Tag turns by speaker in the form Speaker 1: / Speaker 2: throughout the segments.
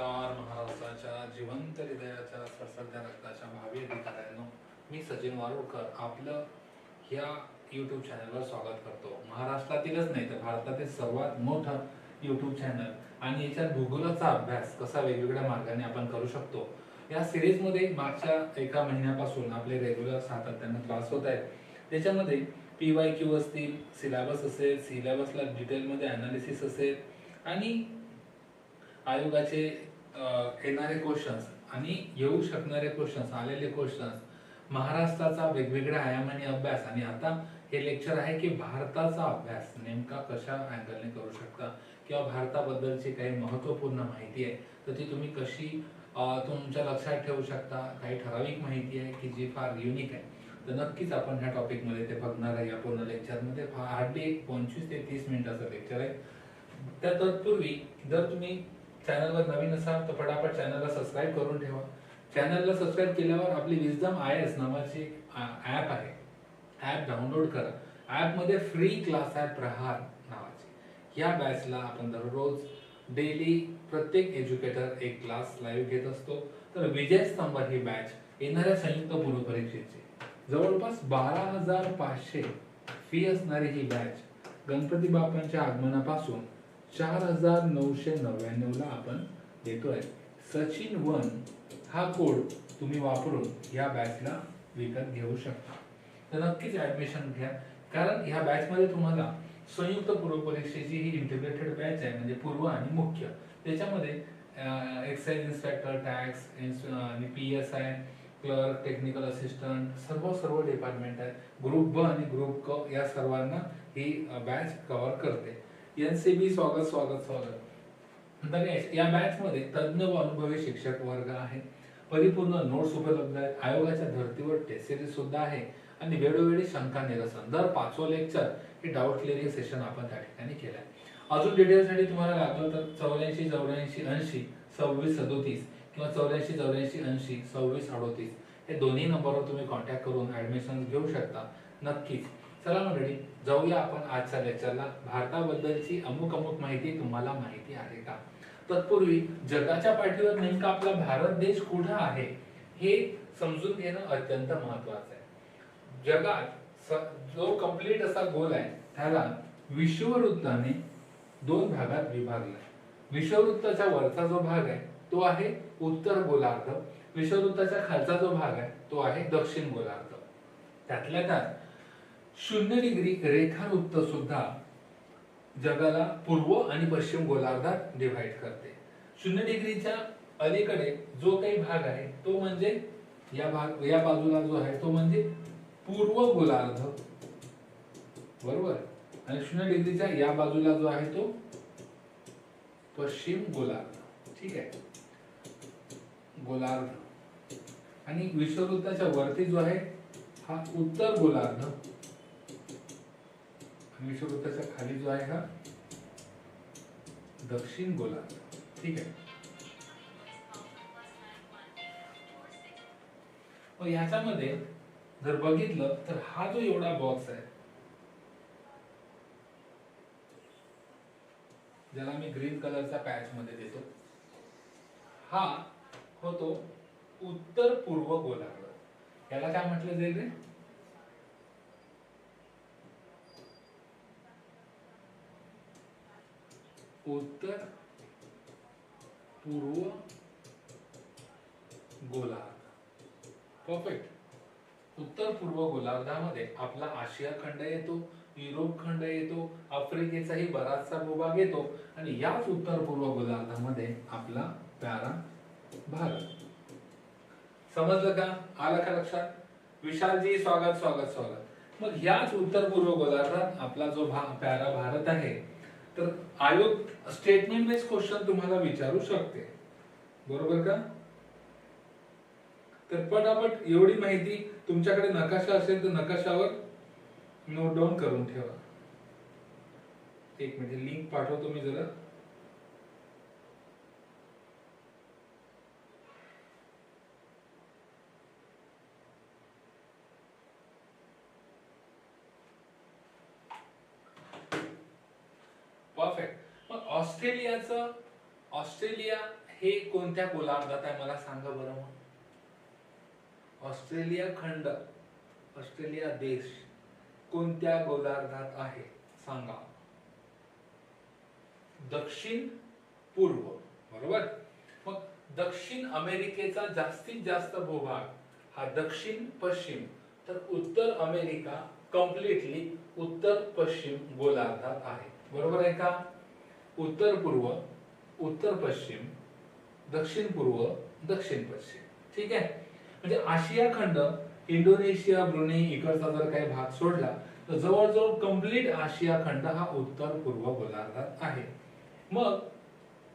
Speaker 1: नमस्कार महाराष्ट्राच्या जिवंत हृदयाच्या ससध्या रक्ताच्या भावी अधिकाऱ्यांनो मी सचिन वारुळकर आपलं ह्या यूट्यूब चॅनलवर स्वागत करतो. महाराष्ट्रातीलच नाही तर भारतातील सर्वात मोठं यूट्यूब चॅनल आणि याच्यात भूगोलाचा अभ्यास कसा वेगवेगळ्या मार्गाने आपण करू शकतो या सिरीजमध्ये मागच्या एका महिन्यापासून आपले रेग्युलर सातत्यानं क्लास होत आहेत. त्याच्यामध्ये पी वाय क्यू असतील सिलेबस असेल सिलेबसला डिटेलमध्ये अनालिसिस असेल आणि आयोगाचे येणारे क्वेश्चन्स आणि येऊ शकणारे क्वेश्चन्स आलेले क्वेश्चन्स महाराष्ट्राचा वेगवेगळ्या आयामाने अभ्यास. आणि आता हे लेक्चर आहे की भारताचा अभ्यास नेमका कशा अँगलने करू शकता? किंवा भारताबद्दलची काही महत्त्वपूर्ण माहिती आहे तर ती तुम्ही कशी तुमच्या लक्षात ठेवू शकता? काही ठराविक माहिती आहे की जी फार युनिक आहे. तर नक्कीच आपण ह्या टॉपिकमध्ये ते बघणार आहे. या पूर्ण लेक्चरमध्ये हार्डली एक पंचवीस ते तीस मिनिटाचं लेक्चर आहे. त्या तत्पूर्वी जर तुम्ही चॅनलवर नवीन असाल तर फटाफट चॅनलला सबस्क्राईब करून ठेवा. चॅनलला सबस्क्राईब केल्यावर आपली Wisdom I A S app आहे. ॲप डाउनलोड करा. ॲपमध्ये फ्री क्लास आहे प्रहार नावाची. या बॅचला आपण दररोज डेली प्रत्येक एज्युकेटर एक क्लास लाईव्ह घेत असतो. तर विजय स्तंभ ही बॅच येणाऱ्या संयुक्त पूर्व परीक्षेची जवळपास बारा हजार पाचशे फी असणारी ही बॅच गणपती बाप्पांच्या आगमनापासून चार हजार नऊशे नव्याण्णव ला आपण देतोय. सचिन वन हा कोड तुम्ही वापरून या बॅचला विकत घेऊ शकता. तर नक्कीच ऍडमिशन घ्या. कारण ह्या बॅचमध्ये तुम्हाला संयुक्त पूर्व परीक्षेची ही इंटिग्रेटेड बॅच आहे म्हणजे पूर्व आणि मुख्य. त्याच्यामध्ये एक्साईज इन्स्पेक्टर टॅक्स आणि P S I clerk technical assistant सर्व सर्व डिपार्टमेंट आहेत. ग्रुप ब आणि ग्रुप क या सर्वांना ही बॅच कव्हर करते. एनसीबी स्वागत स्वागत स्वागत. तर या- या बॅच मध्ये तज्ञ व अनुभवी शिक्षक वर्ग आहे. परिपूर्ण नोट्स उपलब्ध आहेत. आयोगाच्या धर्तीवर टेस्ट सिरीज सुद्धा आहे. आणि वेळोवेळी शंका निरसन. दर पाचवं लेक्चर हे डाऊट क्लिअरिंग सेशन आपण त्या ठिकाणी केलं आहे अजून डिटेलसाठी तुम्हाला लागलं तर चौऱ्याऐंशी चौऱ्याऐंशी ऐंशी सव्वीस सदोतीस किंवा चौऱ्याऐंशी चौऱ्याऐंशी ऐंशी सव्वीस अडोतीस. हे दोन्ही नंबरवर तुम्ही कॉन्टॅक्ट करून ऍडमिशन घेऊ शकता. नक्कीच. चला मंडळी जाऊया आपण आजच्या लेक्चरला. भारताबद्दलची अमुक अमुक माहिती तुम्हाला माहिती आहे का? तत्पूर्वी जगाच्या पाठीवर नेमका आपला भारत देश कुठं आहे हे समजून घेणं अत्यंत महत्वाचं आहे. जगात जो कंप्लीट असा गोल आहे त्याला विश्ववृत्ताने दोन भागात विभागला. विश्ववृत्ताचा वरचा जो भाग आहे तो आहे उत्तर गोलार्ध. विश्ववृत्ताचा खालचा जो भाग आहे तो आहे दक्षिण गोलार्ध. त्यातल्या त्यात शून्य डिग्री रेखावृत्त सुद्धा जगाला पूर्व आणि पश्चिम गोलार्धात डिव्हाइड करते. शून्य डिग्रीच्या अलीकडे जो काही भाग आहे तो म्हणजे या भाग या बाजूला जो आहे तो म्हणजे पूर्व गोलार्ध. बरोबर? आणि शून्य डिग्रीच्या या बाजूला जो आहे तो पश्चिम गोलार्ध. ठीक आहे? गोलार्ध. आणि विषुववृत्ताच्या वरती जो आहे हा उत्तर गोलार्ध. आणि विषुववृत्ताच्या खाली जो आहे हा दक्षिण गोलार्ध. ठीक आहे? मग ह्याच्यामध्ये जर बघितलं तर हा जो एवढा बॉक्स आहे ज्याला मी ग्रीन कलरचा पॅच मध्ये देतो हा होतो उत्तर पूर्व गोलार्ध. याला काय म्हटलं जाईल रे? उत्तर पूर्व गोलार्ध. परफेक्ट उत्तर पूर्व गोलार्धामध्ये आपला आशिया खंड येतो युरोप खंड येतो आफ्रिकेचाही बराचसा भूभाग येतो आणि याच उत्तर पूर्व गोलार्धामध्ये आपला प्यारा भारत. समजलं का? आलं का लक्षात? विशालजी स्वागत स्वागत स्वागत. मग ह्याच उत्तर पूर्व गोलार्धात आपला जो भा प्यारा भारत आहे तर आयोग स्टेटमेंट बेस क्वेश्चन तुम्हाला विचारू शकते. बरोबर का? तर पटापट एवढी माहिती तुमच्याकडे नकाशा असेल तर नकाशावर नोट डाऊन करून ठेवा. एक मिनिट लिंक पाठवतो मी जरा परफेक्ट मग ऑस्ट्रेलियाचं ऑस्ट्रेलिया हे कोणत्या गोलार्धात आहे मला सांगा बरं मग. ऑस्ट्रेलिया खंड ऑस्ट्रेलिया देश कोणत्या गोलार्धात आहे सांगा. दक्षिण पूर्व बरोबर? मग दक्षिण अमेरिकेचा जास्तीत जास्त भूभाग हा दक्षिण पश्चिम तर उत्तर अमेरिका कम्प्लिटली उत्तर पश्चिम गोलार्धात आहे. बरोबर आहे का? उत्तर पूर्व उत्तर पश्चिम दक्षिण पूर्व दक्षिण पश्चिम ठीक आहे? म्हणजे आशिया खंड इंडोनेशिया ब्रुने इकडचा जर काही भाग सोडला तर जवळजवळ कंप्लीट आशिया खंड हा उत्तर पूर्व गोलार्धात आहे. मग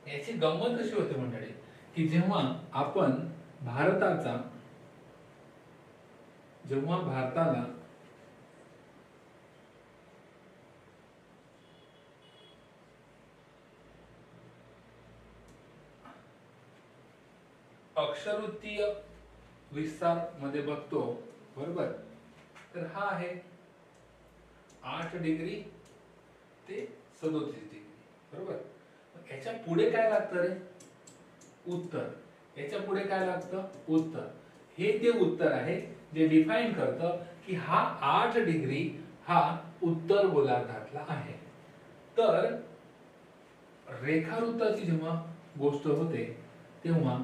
Speaker 1: याची गंमत कशी होते मंडळी? की जेव्हा आपण भारताचा जेव्हा भारताला अक्षरवृत्तीय विस्तारमध्ये बघतो बरोबर? तर हा आहे आठ डिग्री ते सदोतीस डिग्री बरोबर? याच्यापुढे काय लागतं रे? उत्तर. याच्यापुढे काय लागतं? उत्तर. हे ते उत्तर आहे जे डिफाईन करतं की हा आठ डिग्री हा उत्तर गोलार्धातला आहे. तर रेखावृत्ताची जेव्हा गोष्ट होते तेव्हा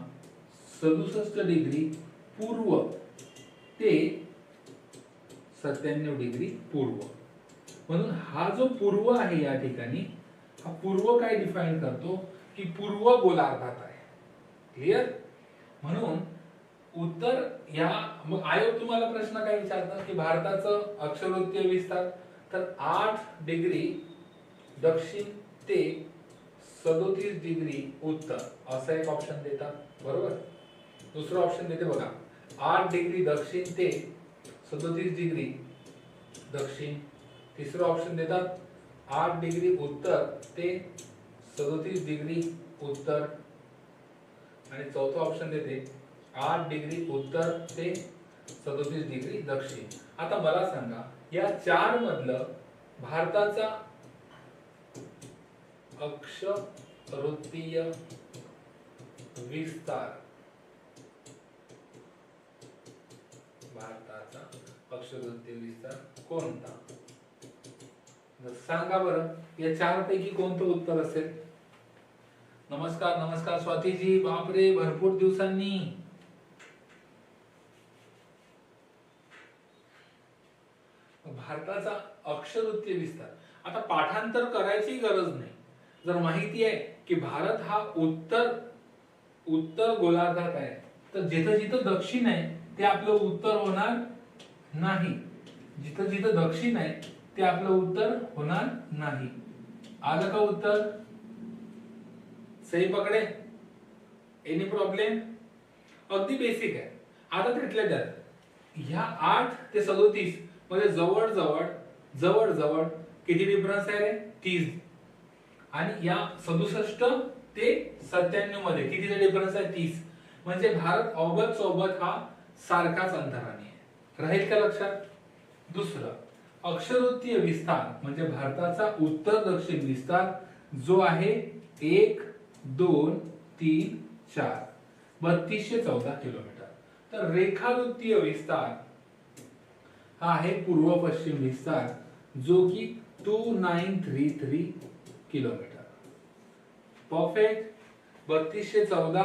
Speaker 1: सदुसष्ट डिग्री पूर्व. ते सत्त्याण्णव डिग्री पूर्व. म्हणून हा जो पूर्व आहे या ठिकाणी हा पूर्व काय डिफाईन करतो? की पूर्व गोलार्धात आहे. क्लिअर म्हणून उत्तर या मग आयोग तुम्हाला प्रश्न काय विचारतात? की भारताचं अक्षरोत्तीय विस्तार. तर आठ डिग्री दक्षिण ते सदोतीस डिग्री उत्तर. असं एक ऑप्शन देतात. बरोबर? दुसरं ऑप्शन देते बघा. आठ डिग्री दक्षिण ते सदोतीस डिग्री दक्षिण. तिसरं ऑप्शन देतात आठ डिग्री उत्तर ते सदोतीस डिग्री उत्तर. आणि चौथं ऑप्शन देते आठ डिग्री उत्तर ते सदोतीस डिग्री दक्षिण. आता मला सांगा या चार मधलं भारताचा अक्ष वृत्तीय विस्तार भारताचा अक्षवृत्तीय विस्तार कोणता सांगा बरं या चार पैकी कोणतं उत्तर असेल? नमस्कार नमस्कार स्वातीजी बापरे भरपूर दिवसांनी. भारताचा अक्षरवृत्तीय विस्तार आता पाठांतर करायची गरज नाही. जर माहिती आहे की भारत हा उत्तर उत्तर गोलार्धात आहे तर जिथं जिथं दक्षिण आहे ते आपलं उत्तर होणार नाही. जिथं जिथं दक्षिण आहे ते आपलं उत्तर होणार नाही. आलं का उत्तर? सही पकडे. एनी प्रॉब्लेम अगदी बेसिक आहे. आता त्यातल्या त्यात. ह्या आठ ते सदोतीसमध्ये जवळ जवळ जवळ जवळ किती डिफरन्स आहे रे? तीस. आणि या सदुसष्ट ते सत्त्याण्णवमध्ये कितीचा डिफरन्स आहे? तीस. म्हणजे भारत ऑगस्ट सोबत हा सारखाच अंतराने आहे. राहील का लक्षात? दुसरं अक्षरवृत्तीय विस्तार म्हणजे भारताचा उत्तर दक्षिण विस्तार जो आहे एक दोन तीन चार बत्तीसशे चौदा किलोमीटर. तर रेखावृत्तीय विस्तार हा आहे पूर्व पश्चिम विस्तार जो की two nine three three kilometre. Perfect बत्तीसशे चौदा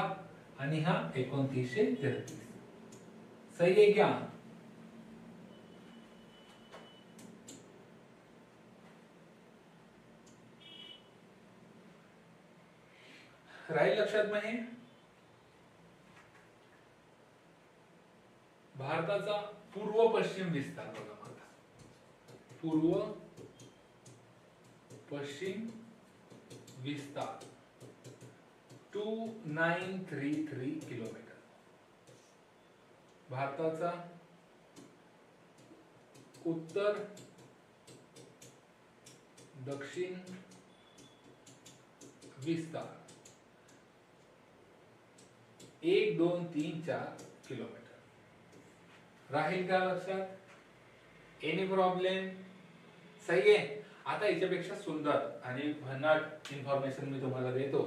Speaker 1: आणि हा एकोणतीसशे तेहतीस. सही आहे क्या राहील लक्षात मग हे भारताचा पूर्व पश्चिम विस्तार बघा मला पूर्व पश्चिम विस्तार. Two nine three three kilometre. भारताचा उत्तर दक्षिण विस्तार. एक दोन तीन चार किलोमीटर. राहील का लक्षात? एनी प्रॉब्लेम सही आहे. आता याच्यापेक्षा सुंदर आणि भन्नाट इन्फॉर्मेशन मी तुम्हाला देतो.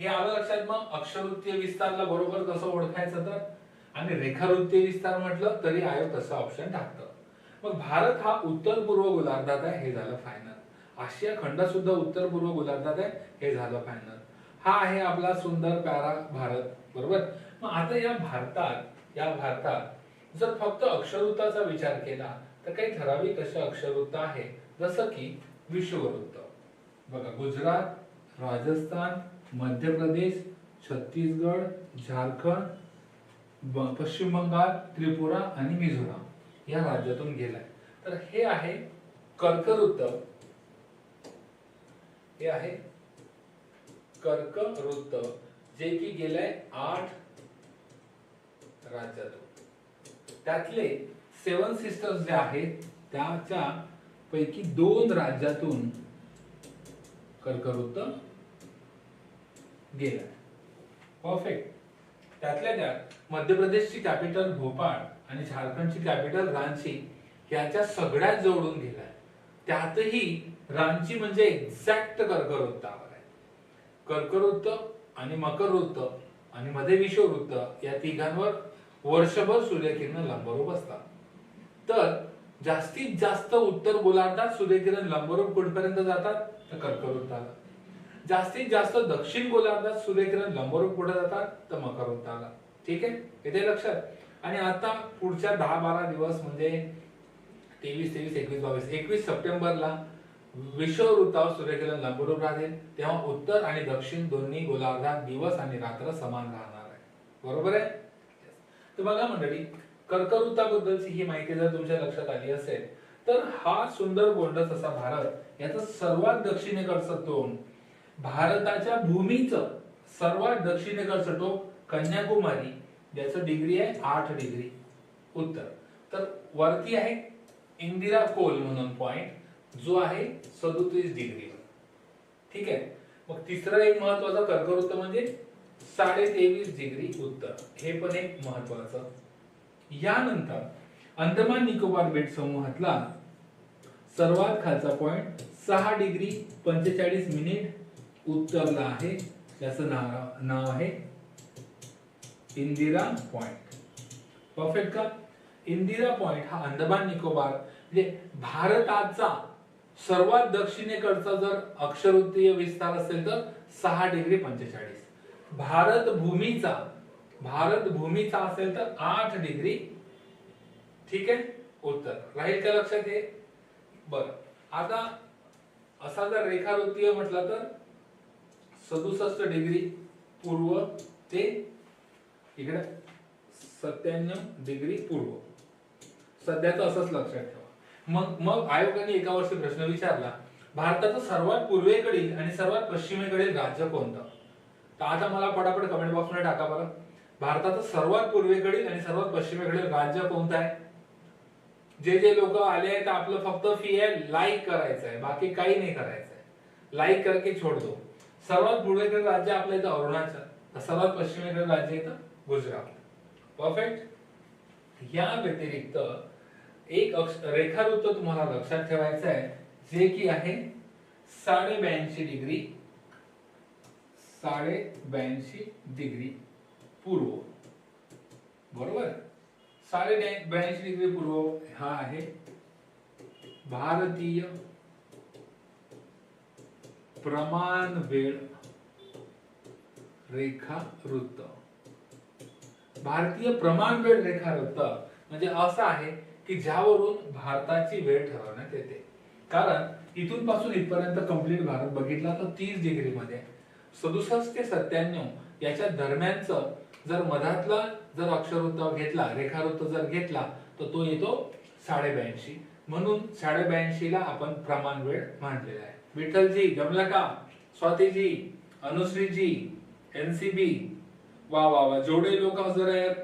Speaker 1: हे आलं लक्षात मग अक्षरवृत्तीय विस्तारला बरोबर कसं ओळखायचं तर? आणि रेखावृत्तीय विस्तार म्हटलं तरी आयोग तसं ऑप्शन टाकतं. मग भारत हा उत्तर पूर्व गोलार्धात आहे हे झालं फायनल आशिया खंड सुद्धा उत्तर पूर्व गोलार्धात आहे हे झालं फायनल हा आहे आपला सुंदर प्यारा भारत. बरोबर? मग आता या भारतात या भारतात जर फक्त अक्षरवृत्ताचा विचार केला तर काही ठराविक अशा अक्षरवृत्त आहे जसं की विषुववृत्त बघा गुजरात राजस्थान मध्य प्रदेश छत्तीसगड झारखंड पश्चिम बंगाल त्रिपुरा आणि मिझोराम या राज्यातून गेलाय. तर हे आहे कर्कवृत्त. हे आहे कर्कवृत्त. जे की गेलंय आठ राज्यातून. त्यातले सेवन सिस्टर्स जे आहेत त्याच्या पैकी दोन राज्यातून कर्कवृत्त गेला परफेक्ट त्यातल्या त्यात मध्य प्रदेशची कॅपिटल भोपाळ आणि झारखंडची कॅपिटल रांची याच्या सगळ्यात जवळून गेलाय. त्यातही रांची म्हणजे एक्झॅक्ट कर्कवृत्तावर आहे. कर्कवृत्त आणि मकर वृत्त आणि मध्ये विश्ववृत्त या तिघांवर वर्षभर सूर्यकिरण लंबरूप असतात. तर जास्तीत जास्त उत्तर गोलार्धात सूर्यकिरण लंबरूप कुठपर्यंत जातात? तर कर्कवृत्ताला. जास्तीत जास्त दक्षिण गोलार्धात सूर्यकिरण लंबरूप पुढे जातात? तर मकर वृत्ताला. ठीक आहे? येते लक्षात? आणि आता पुढच्या दहा बारा दिवस म्हणजे तेवीस तेवीस एकवीस बावीस एकवीस सप्टेंबरला विश्ववृत्तावर सूर्यकिरण लंबरूप राहतील तेव्हा उत्तर आणि दक्षिण दोन्ही गोलार्धात दिवस आणि रात्र समान राहणार आहे. बरोबर आहे? तर बघा मंडळी कर्कवृत्ताबद्दलची ही माहिती जर तुमच्या लक्षात आली असेल तर हा सुंदर गोंडस असा भारत याचा सर्वात दक्षिणेकडचं तोंड भारताच्या भूमीचं सर्वात दक्षिणेकडचं टोक कन्याकुमारी ज्याचं डिग्री आहे आठ डिग्री उत्तर. तर वरती आहे इंदिरा कोल म्हणून पॉइंट जो आहे सदोतीस डिग्री ठीक आहे? मग तिसरा एक महत्त्वाचा कर्कवृत्त म्हणजे साडे तेवीस डिग्री उत्तर. हे पण एक महत्वाचं. यानंतर अंदमान निकोबार बेट समूहातला सर्वात खालचा पॉइंट सहा डिग्री पंचेचाळीस मिनिट उत्तरला आहे. त्याचं नाव नाव आहे इंदिरा पॉइंट परफेक्ट का? इंदिरा पॉइंट हा अंदमान निकोबार म्हणजे भारताचा सर्वात दक्षिणेकडचा जर अक्षरवृत्तीय विस्तार असेल तर सहा डिग्री पंचेचाळीस. भारत भूमीचा भारत भूमीचा असेल तर आठ डिग्री. ठीक आहे? उत्तर. राहील का लक्षात हे? बर. आता असा जर रेखावृत्तीय म्हटलं तर सदुसष्ट डिग्री पूर्व ते इकडे सत्त्याण्णव डिग्री पूर्व. सध्याचं असंच लक्षात ठेवा. मग मग आयोगाने एका वर्षी प्रश्न विचारला भारताचं सर्वात पूर्वेकडील आणि सर्वात पश्चिमेकडील राज्य कोणतं? तर आता मला पटापट कमेंट बॉक्समध्ये टाका बरं. भारताचं सर्वात पूर्वेकडील आणि सर्वात पश्चिमेकडील राज्य कोणतं आहे? जे जे लोक आले आहेत आपलं फक्त फी आहे लाईक करायचं आहे. बाकी काही नाही करायचं आहे. लाईक करके छोडतो सर्वात पूर्वेकडील राज्य आपलं इथं अरुणाचल. तर सर्वात पश्चिमेकडील राज्य इथं गुजरात. परफेक्ट या व्यतिरिक्त एक अक्ष- रेखावृत्त तुम्हाला लक्षात ठेवायचं आहे. जे की आहे साडे ब्याऐंशी डिग्री साडे ब्याऐंशी डिग्री पूर्व. बरोबर? साडे ब्याऐंशी डिग्री पूर्व हा आहे भारतीय प्रमाण वेळ रेखा वृत्त भारतीय प्रमाण वेळ रेखा वृत्त म्हणजे असं आहे की ज्यावरून भारताची वेळ ठरवण्यात येते. कारण इथून पासून इथपर्यंत कंप्लीट भारत बघितला तर तीस डिग्री मध्ये. सदुसष्ट ते सत्त्याण्णव याच्या दरम्यानचं जर मधातला जर अक्षरवृत्त घेतला रेखावृत्त जर घेतला तर तो येतो साडे ब्याऐंशी म्हणून साडे ब्याऐंशी ला आपण प्रमाण वेळ मांडलेला आहे. विठ्ठलजी गमलका का स्वातीजी अनुश्रीजी एनसीबी वा वा वा जेवढे लोक हजर आहेत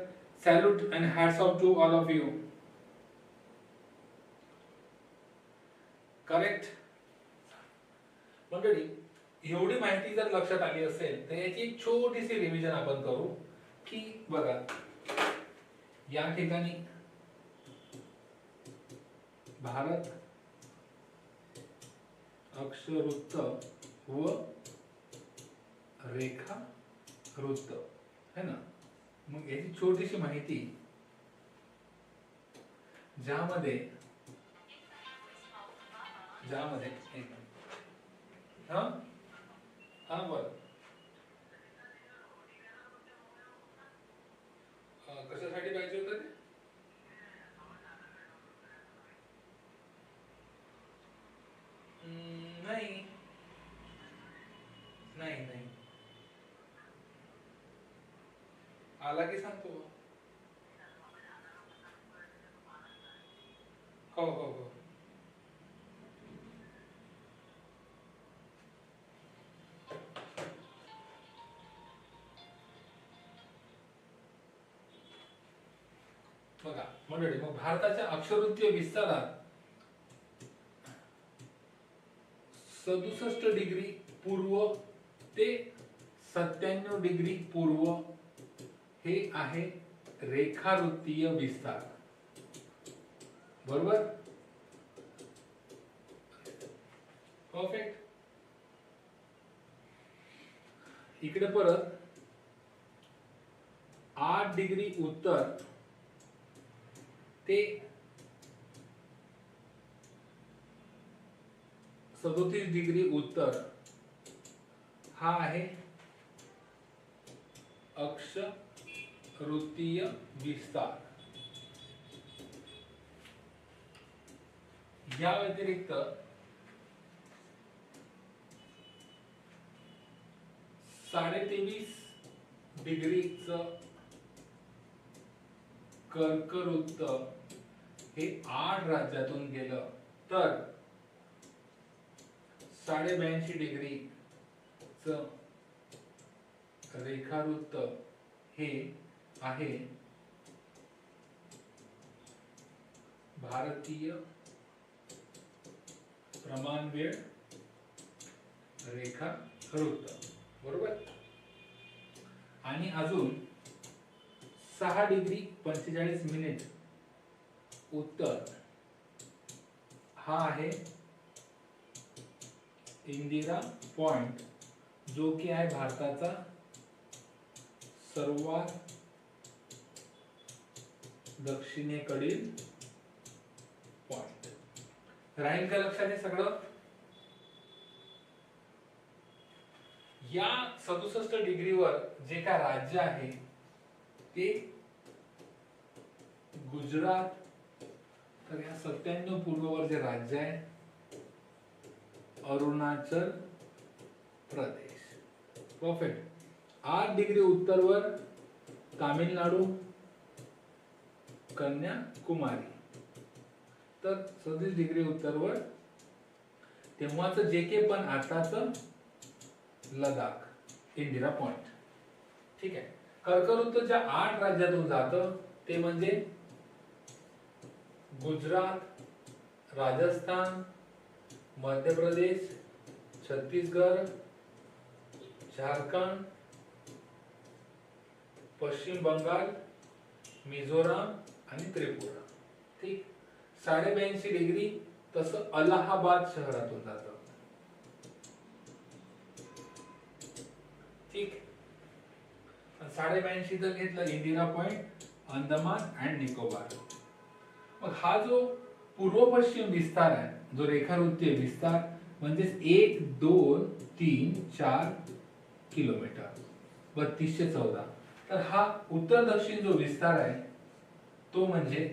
Speaker 1: salute and hats off to all of you. Correct मंडळी एवढी माहिती जर लक्षात आली असेल तर याची एक छोटीशी रिव्हिजन आपण करू की बघा या ठिकाणी भारत अक्षवृत्त व रेखा वृत्त है ना? मग याची छोटीशी माहिती ज्यामध्ये ज्यामध्ये एक. हा? हा बर कशासाठी पाहिजे होतं ते? नाही. नाही नाही. आला की सांगतो. हो हो हो. बघा मंडळी मग भारताच्या अक्षरवृत्तीय विस्तारात सदुसष्ट डिग्री पूर्व ते सत्त्याण्णव डिग्री पूर्व हे आहे रेखावृत्तीय विस्तार. बरोबर? परफेक्ट इकडे परत आठ डिग्री उत्तर ते सदोतीस डिग्री उत्तर हा आहे अक्ष वृत्तीय विस्तार. या व्यतिरिक्त साडेतेवीस डिग्रीच कर्कवृत्त हे आठ राज्यातून गेलं. तर साडे ब्याऐंशी डिग्री च रेखावृत्त हे आहे भारतीय प्रमाण वेळ रेखा वृत्त बरोबर? आणि अजून सहा डिग्री पंचेचाळीस मिनिट उत्तर हा आहे इंदिरा पॉइंट जो की आहे भारताचा सर्वात दक्षिणेकडील पॉइंट. राहील का लक्षात हे सगळं? या सदुसष्ट डिग्रीवर जे काय राज्य आहे ते गुजरात तर या सत्त्याण्णव पूर्ववर जे राज्य आहे. अरुणाचल प्रदेश. परफेक्ट आठ डिग्री उत्तरवर तामिळनाडू कन्याकुमारी. तर सदतीस डिग्री उत्तरवर तेव्हाच जे के पण आताच लडाख इंदिरा पॉइंट. ठीक आहे. कर्कवृत्त ज्या आठ राज्यातून जातं ते म्हणजे गुजरात राजस्थान मध्य प्रदेश छत्तीसगड झारखंड पश्चिम बंगाल मिझोराम आणि त्रिपुरा. ठीक? साडे ब्याऐंशी डिग्री तसं अलाहाबाद शहरातून जातं. ठीक? साडे ब्याऐंशी जर घेतलं इंदिरा पॉइंट अंदमान अँड निकोबार. मग हा जो पूर्व पश्चिम विस्तार आहे जो रेखावृत्तीय विस्तार म्हणजेच एक दोन तीन चार किलोमीटर बत्तीसशे चौदा. तर हा उत्तर दक्षिण जो विस्तार आहे तो म्हणजे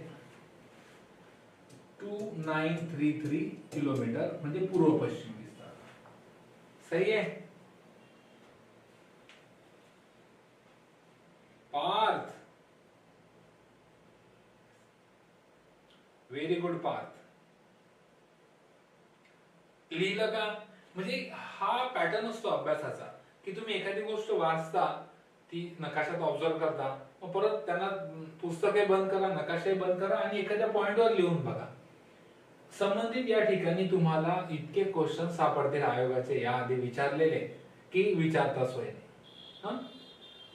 Speaker 1: two nine three three kilometre म्हणजे पूर्व पश्चिम विस्तार. सही आहे? पाच व्हेरी गुड पार्थ लिहिलं का? म्हणजे हा पॅटर्न असतो अभ्यासाचा की तुम्ही एखादी गोष्ट वाचता ती नकाशात ऑब्झर्व करता मग परत त्यांना पुस्तके बंद करा नकाशे बंद करा आणि एखाद्या पॉइंटवर लिहून बघा. संबंधित या ठिकाणी तुम्हाला इतके क्वेश्चन सापडतील आयोगाचे या आधी विचारलेले की विचारता सोय. नाही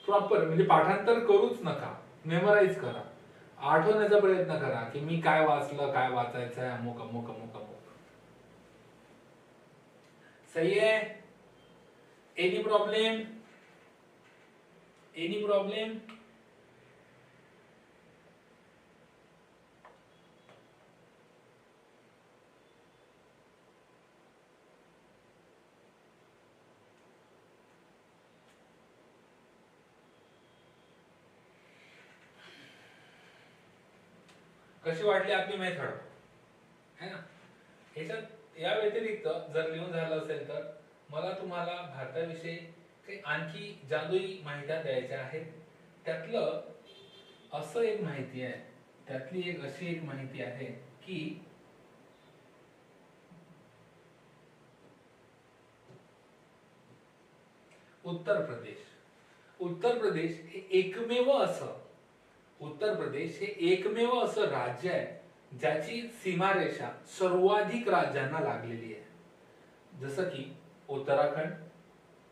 Speaker 1: प्रॉपर म्हणजे पाठांतर करूच नका. मेमराईज करा. आठवण्याचा प्रयत्न करा की मी काय वाचलं काय वाचायचं आहे अमुक अमुक अमुक अमुक. सही आहे? एनी प्रॉब्लेम एनी प्रॉब्लेम कशी वाटली आपली मेथड? है ना? ह्याच्यात या व्यतिरिक्त जर लिहून झालं असेल तर मला तुम्हाला भारताविषयी काही आणखी जादुई माहित्या द्यायच्या आहेत. त्यातलं असं एक माहिती आहे त्यातली एक अशी एक माहिती आहे की उत्तर प्रदेश. उत्तर प्रदेश हे एकमेव असं उत्तर प्रदेश हे एकमेव असं राज्य आहे ज्याची सीमारेषा सर्वाधिक राज्यांना लागलेली आहे. जसं की उत्तराखंड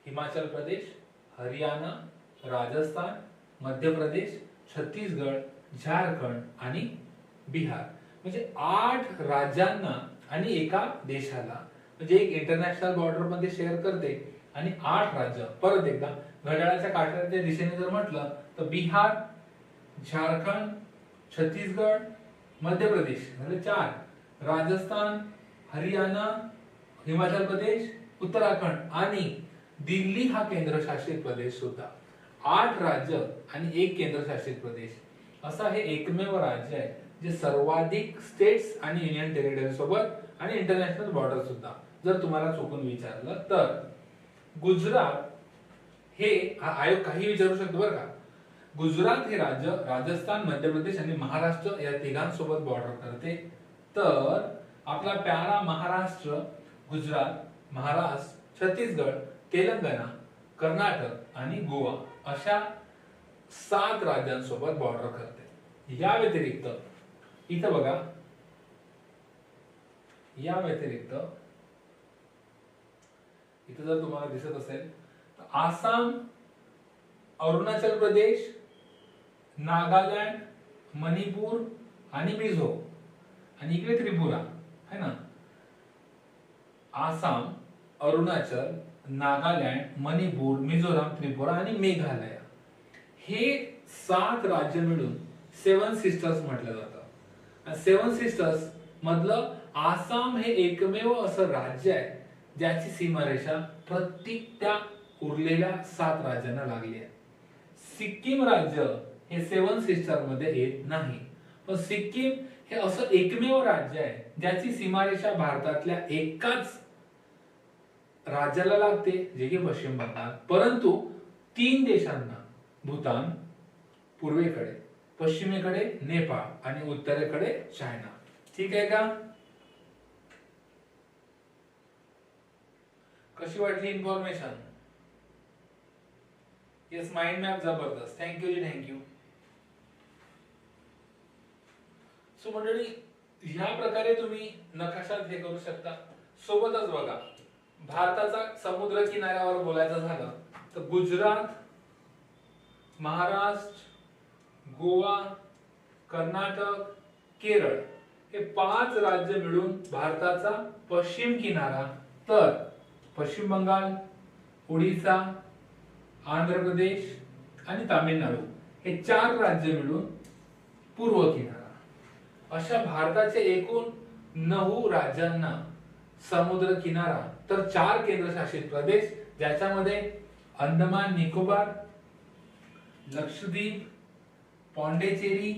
Speaker 1: हिमाचल प्रदेश हरियाणा राजस्थान मध्य प्रदेश छत्तीसगड झारखंड आणि बिहार. म्हणजे आठ राज्यांना आणि एका देशाला. म्हणजे एक इंटरनॅशनल बॉर्डरमध्ये शेअर करते आणि आठ राज्य. परत एकदा घड्याळाच्या काट्याच्या दिशेने जर म्हटलं तर बिहार झारखंड छत्तीसगड मध्य प्रदेश म्हणजे चार। राजस्थान हरियाणा हिमाचल प्रदेश उत्तराखंड आणि दिल्ली हा केंद्रशासित प्रदेश सुद्धा आठ राज्य आणि एक केंद्रशासित प्रदेश. असा हे एकमेव राज्य आहे जे सर्वाधिक स्टेट्स आणि युनियन टेरिटरी सोबत आणि इंटरनॅशनल बॉर्डर सुद्धा. जर तुम्हाला चुकून विचारलं तर. गुजरात हे आयोग काही विचारू शकतो बरं का? गुजरात हे राज्य राजस्थान मध्य प्रदेश आणि महाराष्ट्र या तिघांसोबत बॉर्डर करते. तर आपला प्यारा महाराष्ट्र गुजरात महाराष्ट्र छत्तीसगड तेलंगणा कर्नाटक आणि गोवा अशा सात राज्यांसोबत बॉर्डर करते. या व्यतिरिक्त इथं बघा. या व्यतिरिक्त इथं जर तुम्हाला दिसत असेल तर आसाम अरुणाचल प्रदेश नागालँड मणिपूर आणि मिझो. आणि इकडे त्रिपुरा है ना? आसाम अरुणाचल नागालँड मणिपूर मिझोराम त्रिपुरा आणि मेघालय. हे सात राज्य मिळून सेवन सिस्टर्स म्हटलं जातं. सेवन सिस्टर्स मधलं आसाम हे एकमेव असं राज्य आहे ज्याची सीमारेषा प्रत्येक त्या उरलेल्या सात राज्यांना लागली आहे. सिक्कीम राज्य हे सेवन सिस्टरमध्ये येत नाही. पण सिक्कीम हे असं एकमेव राज्य आहे ज्याची सीमारेषा भारतातल्या एकाच राज्याला लागते जे की पश्चिम बंगाल. परंतु तीन देशांना भूतान पूर्वेकडे पश्चिमेकडे नेपाळ आणि उत्तरेकडे चायना. ठीक आहे का? कशी वाटली इन्फॉर्मेशन येस माइंड मॅप जबरदस्त. Thank you ji thank you so मंडळी ह्या प्रकारे तुम्ही नकाशात हे करू शकता. सोबतच बघा भारताचा समुद्र किनाऱ्यावर बोलायचं झालं तर गुजरात महाराष्ट्र गोवा कर्नाटक केरळ हे पाच राज्य मिळून भारताचा पश्चिम किनारा तर पश्चिम बंगाल ओडिसा आंध्र प्रदेश आणि तामिळनाडू हे चार राज्य मिळून पूर्व किनारा. अशा भारताचे एकूण नऊ राज्यांना समुद्र किनारा तर चार केंद्रशासित प्रदेश ज्याच्यामध्ये अंदमान निकोबार लक्षद्वीप पॉंडेचेरी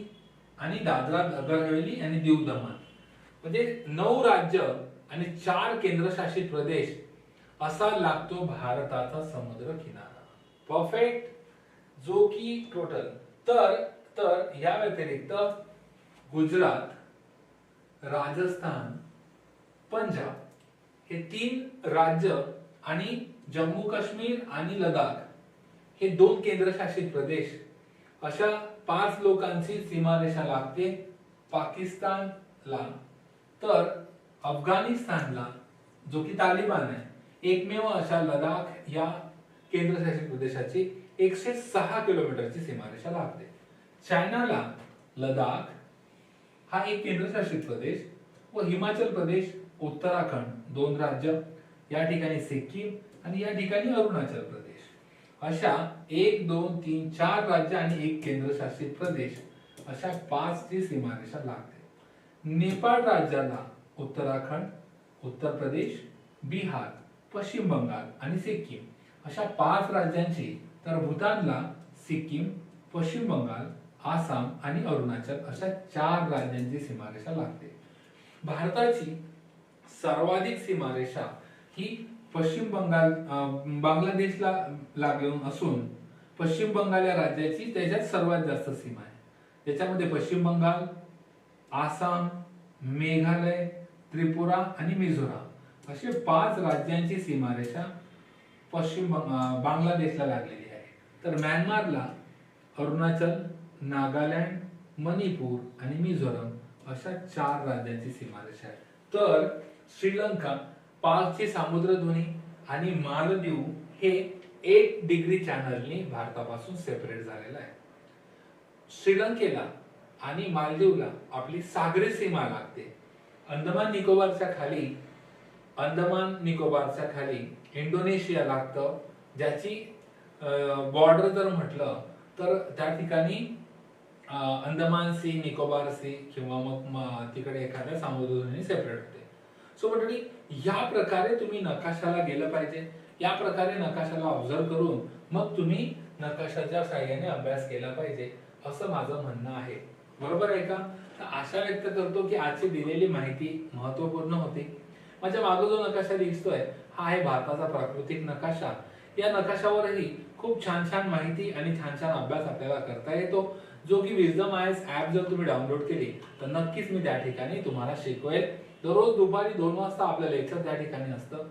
Speaker 1: आणि दादरा नगर हवेली आणि दीव दमण. म्हणजे नऊ राज्य आणि चार केंद्रशासित प्रदेश असा लागतो भारताचा समुद्र किनारा. परफेक्ट जो की टोटल तर तर या व्यतिरिक्त गुजरात राजस्थान पंजाब हे तीन राज्य आणि जम्मू काश्मीर आणि लडाख हे दोन केंद्रशासित प्रदेश. अशा पाच लोकांची सीमारेषा लागते पाकिस्तानला. तर अफगाणिस्तानला जो की तालिबान आहे एकमेव अशा लडाख या केंद्रशासित प्रदेशाची एकशे सहा किलोमीटरची सीमारेषा लागते. चायनाला लडाख हा एक केंद्रशासित प्रदेश व हिमाचल प्रदेश उत्तराखंड दोन राज्य या ठिकाणी सिक्कीम आणि या ठिकाणी अरुणाचल प्रदेश. अशा एक दोन तीन चार राज्य आणि एक केंद्रशासित प्रदेश अशा पाच ची सीमारेषा लागते. नेपाळ राज्याला उत्तराखंड उत्तर प्रदेश बिहार पश्चिम बंगाल आणि सिक्कीम अशा पाच राज्यांची तर भूतानला सिक्कीम पश्चिम बंगाल आसाम आणि अरुणाचल अशा चार राज्यांची सीमारेषा लागते. भारताची सर्वाधिक सीमारेषा ही पश्चिम बंगाल बांगलादेशला लागून असून पश्चिम बंगाल या राज्याची त्याच्यात सर्वात जास्त सीमा आहे. त्याच्यामध्ये पश्चिम बंगाल आसाम मेघालय त्रिपुरा आणि मिझोराम असे पाच राज्यांची सीमारेषा पश्चिम बांगलादेशला लागलेली आहे. तर म्यानमारला अरुणाचल नागालँड मणिपूर आणि मिझोरम अशा चार राज्यांची सीमारेषा आहे तर श्रीलंका पाचची सामुद्रध्वनी आणि मालदीव हे एक डिग्री चॅनलनी भारतापासून सेपरेट झालेला आहे. श्रीलंकेला आणि मालदीवला आपली सागरी सीमा लागते. अंदमान निकोबारच्या खाली अंदमान निकोबारच्या खाली इंडोनेशिया लागतं ज्याची बॉर्डर जर म्हटलं तर त्या ठिकाणी अंदमान सी निकोबार सी किंवा मग तिकडे एखाद्या समुद्रधुनी सेपरेट होते. सो मंडळी या प्रकारे तुम्ही नकाशाला गेलं पाहिजे. या प्रकारे नकाशाला ऑब्झर्व करून मग तुम्ही नकाशाच्या साह्याने अभ्यास केला पाहिजे असं माझं म्हणणं आहे. बरोबर आहे का? तर आशा व्यक्त करतो की आजची दिलेली माहिती महत्त्वपूर्ण होती. माझ्या मागं जो नकाशा दिसतोय हा आहे भारताचा प्राकृतिक नकाशा. या नकाशावरही खूप छान छान माहिती आणि छान छान अभ्यास आपल्याला करता येतो. जो की विजडम आयस ऍप जर तुम्ही डाउनलोड केली तर नक्कीच मी त्या ठिकाणी तुम्हाला शिकवेल. दररोज दुपारी दोन वाजता आपलं लेक्चर त्या ठिकाणी असतं.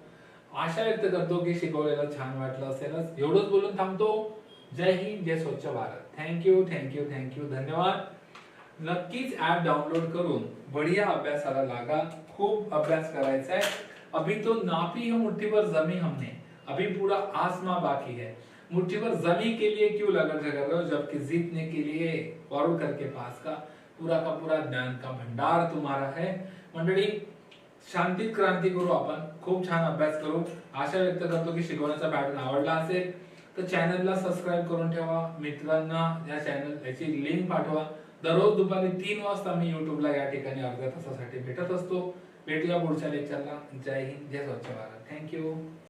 Speaker 1: आशा व्यक्त करतो की शिकवलेलं छान वाटलं असेलच. एवढंच बोलून थांबतो. जय हिंद जय स्वच्छ भारत. थँक्यू थँक्यू थँक्यू धन्यवाद. नक्कीच ऍप डाउनलोड करून बढ़िया अभ्यासाला लागा. खूप अभ्यास करायचा आहे. अभी तो नापी है मुट्ठी पर जमी हमने. अभी पूरा आसमा बाकी है. मुट्ठी पर जमी के लिए क्यों लगन कर रहे हो जबकि जीतने के लिए वारुणकर के पास का पूरा का पूरा ज्ञान का भंडार तुम्हारा है। मंडळी शांतीत क्रांती करू आपण खूप छान अभ्यास करू। आशा व्यक्त करतो की शिकवण्याचा पॅटर्न आवडला असेल तर चॅनलला सबस्क्राईब करून ठेवा. मित्रांना या चॅनल याची लिंक पाठवा. दररोज दुपारी तीन वाजता मी युट्यूबला या ठिकाणी अर्ध्या तासासाठी भेटत असतो. भेटूया पुढच्या लेक्चरला जय हिंद जय स्वच्छ भारत. थँक्यू